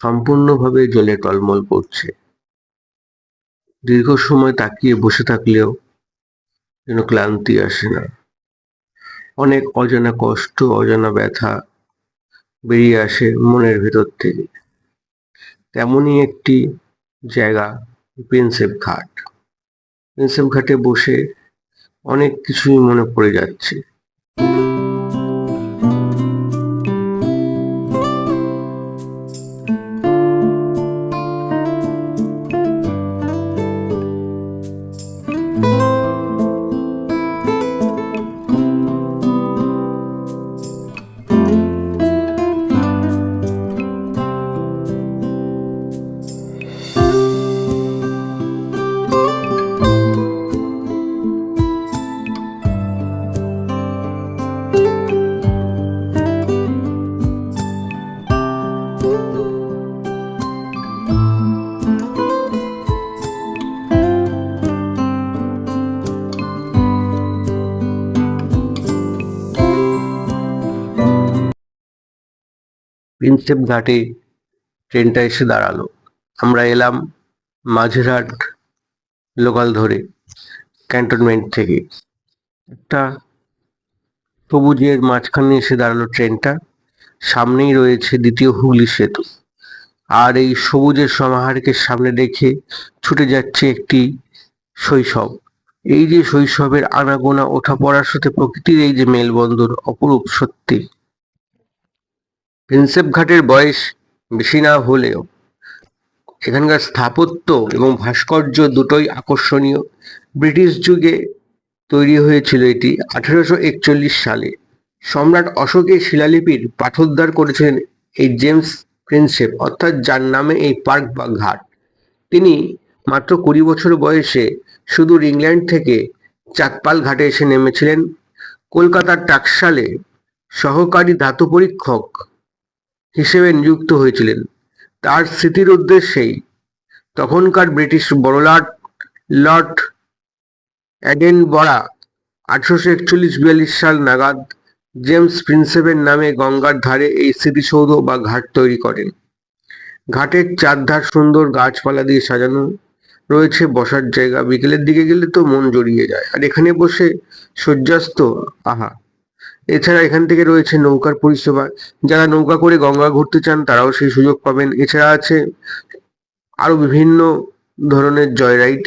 সম্পূর্ণভাবে জলে টলমল করছে। দীর্ঘ সময় তাকিয়ে বসে থাকলেও যেন ক্লান্তি আসে না। অনেক অজানা কষ্ট, অজানা ব্যথা বেরিয়ে আসে মনের ভেতর থেকে। তেমনই একটি জায়গা, প্রিন্সেপ ঘাট। প্রিন্সেপ ঘাটে বসে অনেক কিছুই মনে পড়ে যাচ্ছে। প্রিন্সেপ ঘাটে ট্রেনটা এসে দাঁড়াল। আমরা এলাম মাঝেরহাট লোকাল ধরে ক্যান্টনমেন্ট থেকে। একটা সবুজের মাঝখানে এসে দাঁড়াল ট্রেনটা সামনেই রয়েছে দ্বিতীয় হুগলি সেতু। আর এই সবুজের সমাহারকে সামনে রেখে ছুটে যাচ্ছে একটি শৈশব। এই যে শৈশবের আনাগোনা ওঠা পড়ার সাথে প্রকৃতির এই যে মেলবন্ধন অপরূপ সত্যি। প্রিন্সেপ ঘাটের বয়স বেশি না হলেও এখানকার স্থাপত্য এবং ভাস্কর্য দুটোই আকর্ষণীয়। ব্রিটিশ যুগে তৈরি হয়েছিল এটি আঠেরোশো একচল্লিশ সালে। সম্রাট অশোকের শিলালিপির পাঠোদ্ধার করেছিলেন এই জেমস প্রিন্সেপ, অর্থাৎ যার নামে এই পার্ক বা ঘাট। তিনি মাত্র কুড়ি বছর বয়সে সুদূর ইংল্যান্ড থেকে চাঁদপাল ঘাটে এসে নেমেছিলেন। কলকাতার টাকশালে সহকারী ধাতু পরীক্ষক হিসেবে নিযুক্ত হয়েছিলেন। তার স্মৃতির উদ্দেশ্যেই তখনকার ব্রিটিশ বড়লাট লর্ড অ্যাডেনবরা আঠারোশো একচল্লিশ বিয়াল্লিশ সাল নাগাদ জেমস প্রিন্সেপের নামে গঙ্গার ধারে এই স্মৃতিসৌধ বা ঘাট তৈরি করেন ঘাটের চারধার সুন্দর গাছপালা দিয়ে সাজানো, রয়েছে বসার জায়গা। বিকেলের দিকে গেলে তো মন জড়িয়ে যায়। আর এখানে বসে সূর্যাস্ত, আহা! এছাড়া এখান থেকে রয়েছে নৌকার পরিষেবা। যারা নৌকা করে গঙ্গা ঘুরতে চান, তারাও সেই সুযোগ পাবেন। এছাড়া আছে আরও বিভিন্ন ধরনের জয় রাইড